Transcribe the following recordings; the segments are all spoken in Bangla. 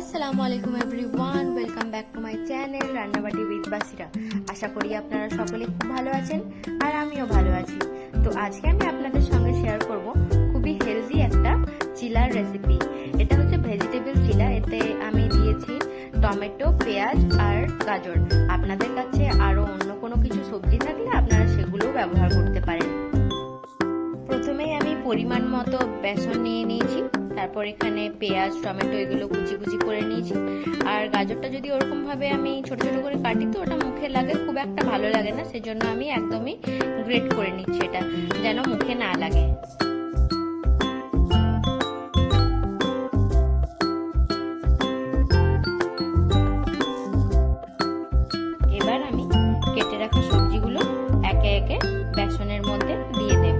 আসসালামু আলাইকুম everyone, welcome back to my channel Rannabati with Basira. আশা করি আপনারা সকলে খুব ভালো আছেন আর আমিও ভালো আছি। তো আজকে আমি আপনাদের সঙ্গে শেয়ার করব খুবই হেলদি একটা চিলার রেসিপি এটা হচ্ছে ভেজিটেবল চিলা এতে আমি দিয়েছি টমেটো, পেঁয়াজ আর গাজর। আপনাদের কাছে আরও অন্য কোনো কিছু সবজি থাকলে আপনারা সেগুলোও ব্যবহার করতে পারেন। প্রথমেই আমি পরিমাণ মতো বেসন নিয়ে নিয়েছি। তারপর এখানে পেঁয়াজ, টমেটো এগুলো কুচি কুচি করে নিয়েছি। আর গাজরটা যদি ওরকম ভাবে আমি ছোট ছোট করে কাটি, তো ওটা মুখে লাগে, খুব একটা ভালো লাগে না। সেজন্য আমি একদমই গ্রেট করে নিচ্ছি এটা, যেন মুখে না লাগে। এবার আমি কেটে রাখা সবজিগুলো একে একে বেসনের মধ্যে দিয়ে দেব।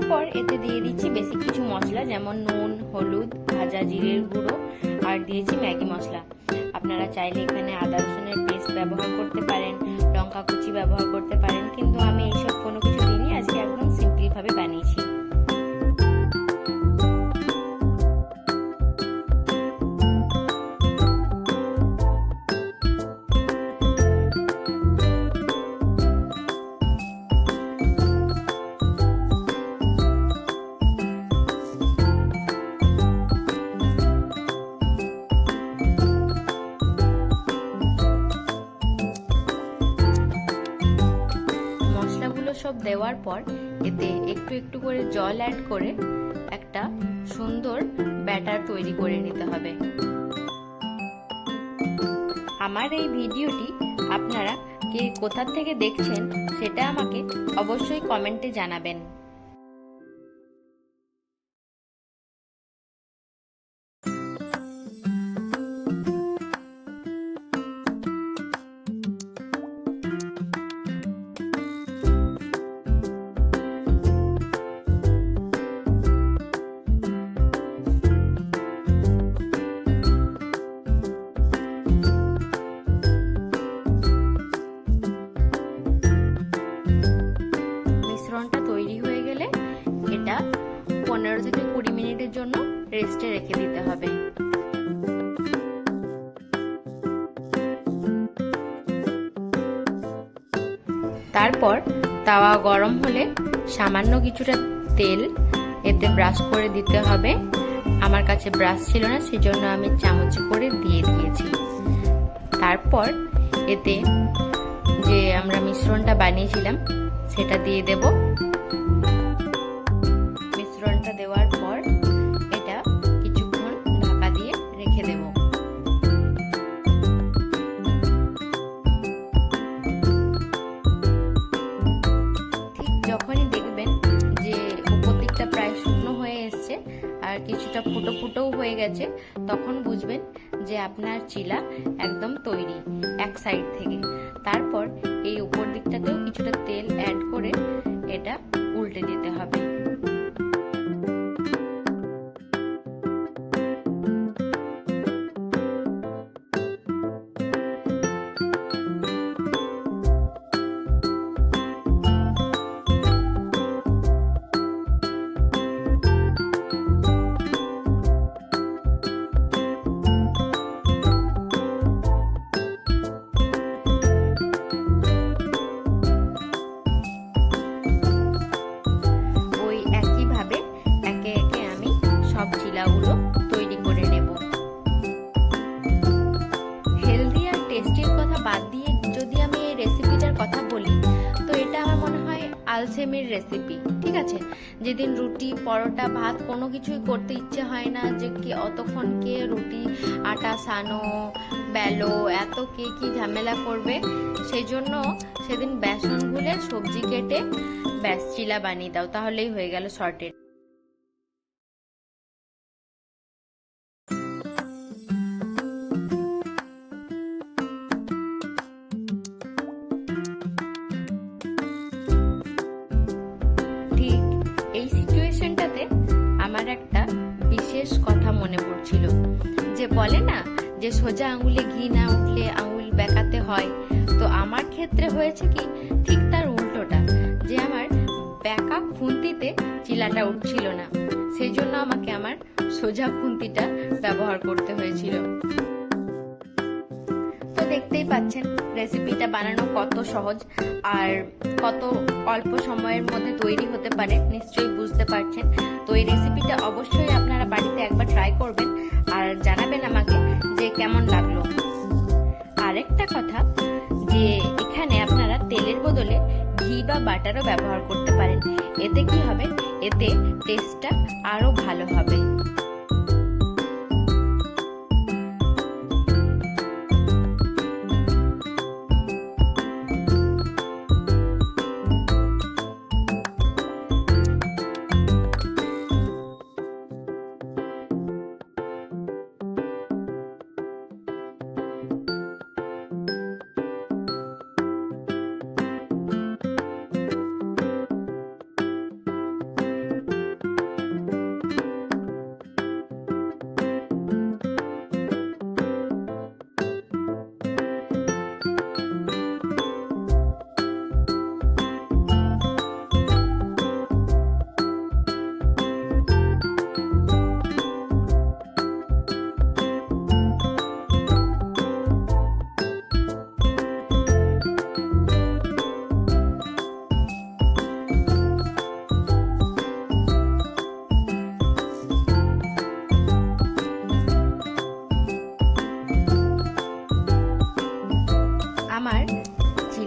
তারপর এতে দিয়ে দিচ্ছি বেশি কিছু মশলা, যেমন নুন, হলুদ, ভাজা জিরের গুঁড়ো, আর দিয়েছি ম্যাগি মশলা। আপনারা চাইলে এখানে আদা রসুনের পেস্ট ব্যবহার করতে পারেন, লঙ্কা কুচি ব্যবহার করতে পারেন, কিন্তু আমি সব দেওয়ার পর এতে একটু একটু করে জল অ্যাড করে একটা সুন্দর ব্যাটার তৈরি করে নিতে হবে। আমার এই ভিডিওটি আপনারা কে কোথা থেকে দেখছেন সেটা আমাকে অবশ্যই কমেন্টে জানাবেন। রেস্টে রেখে দিতে হবে। তারপর তাওয়া গরম হলে সামান্য কিছুটা তেল এতে ব্রাশ করে দিতে হবে। আমার কাছে ব্রাশ ছিল না, সেজন্য আমি চামচ করে দিয়ে দিয়েছি। তারপর এতে যে আমরা মিশ্রণটা বানিয়েছিলাম, সেটা দিয়ে দেব। ফুটো ফুটোও হয়ে গেছে, তখন বুঝবেন যে আপনার চিলা একদম তৈরি এক সাইড থেকে। তারপর এই উপর দিকটাতেও কিছুটা তেল অ্যাড করে এটা উল্টে দিতে হবে। কথা বলি, তো এটা আমার মনে হয় আলসেমির রেসিপি ঠিক আছে? যেদিন রুটি, পরোটা, ভাত কোনো কিছুই করতে ইচ্ছে হয় না যে কি অতক্ষণ কে রুটি, আটা, সানো বেলো এত কে কি ঝামেলা করবে সেই জন্য সেদিন বেসন গুলে সবজি কেটে ব্যাস চিলা বানিয়ে দাও, তাহলেই হয়ে গেল শর্টেড বলে না যে সোজা আঙুলে ঘি না উঠলে আঙুল বেঁকাতে হয়? তো আমার ক্ষেত্রে হয়েছে কি, ঠিক তার উল্টোটা, যে আমার বেঁকা খুন্তিতে চিলাটা উঠছিল না। সেই জন্য আমাকে আমার সোজা খুন্তিটা ব্যবহার করতে হয়েছিল। দেখতেই পাচ্ছেন রেসিপিটা বানানো কত সহজ আর কত অল্প সময়ের মধ্যে তৈরি হতে পারে, নিশ্চয়ই বুঝতে পারছেন। তো এই রেসিপিটা অবশ্যই আপনারা বাড়িতে একবার ট্রাই করবেন আর জানাবেন আমাকে যে কেমন লাগল। আরেকটা কথা, যে এখানে আপনারা তেলের বদলে ঘি বা বাটারও ব্যবহার করতে পারেন। এতে কি হবে? এতে টেস্টটা আরও ভালো হবে।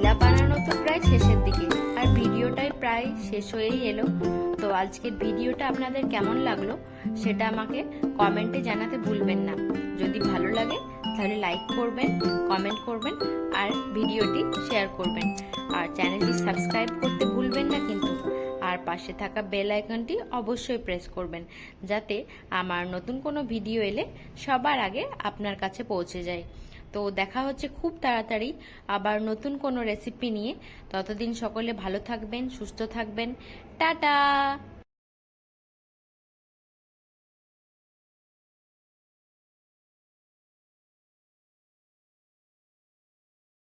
চিলা বানানো তো প্রায় শেষের দিকে। আর ভিডিওটাই প্রায় শেষ হয়েই এলো। তো আজকের ভিডিওটা আপনাদের কেমন লাগল সেটা আমাকে কমেন্টে জানাতে ভুলবেন না। যদি ভালো লাগে, তাহলে লাইক করবেন কমেন্ট করবেন, আর ভিডিওটি শেয়ার করবেন। আর চ্যানেলটি সাবস্ক্রাইব করতে ভুলবেন না কিন্তু। আর পাশে থাকা বেল আইকনটি অবশ্যই প্রেস করবেন, যাতে আমার নতুন কোনো ভিডিও এলে সবার আগে আপনার কাছে পৌঁছে যায়। তো দেখা হচ্ছে খুব তাড়াতাড়ি আবার নতুন কোনো রেসিপি নিয়ে। ততদিন সকলে ভালো থাকবেন, সুস্থ থাকবেন। টাটা!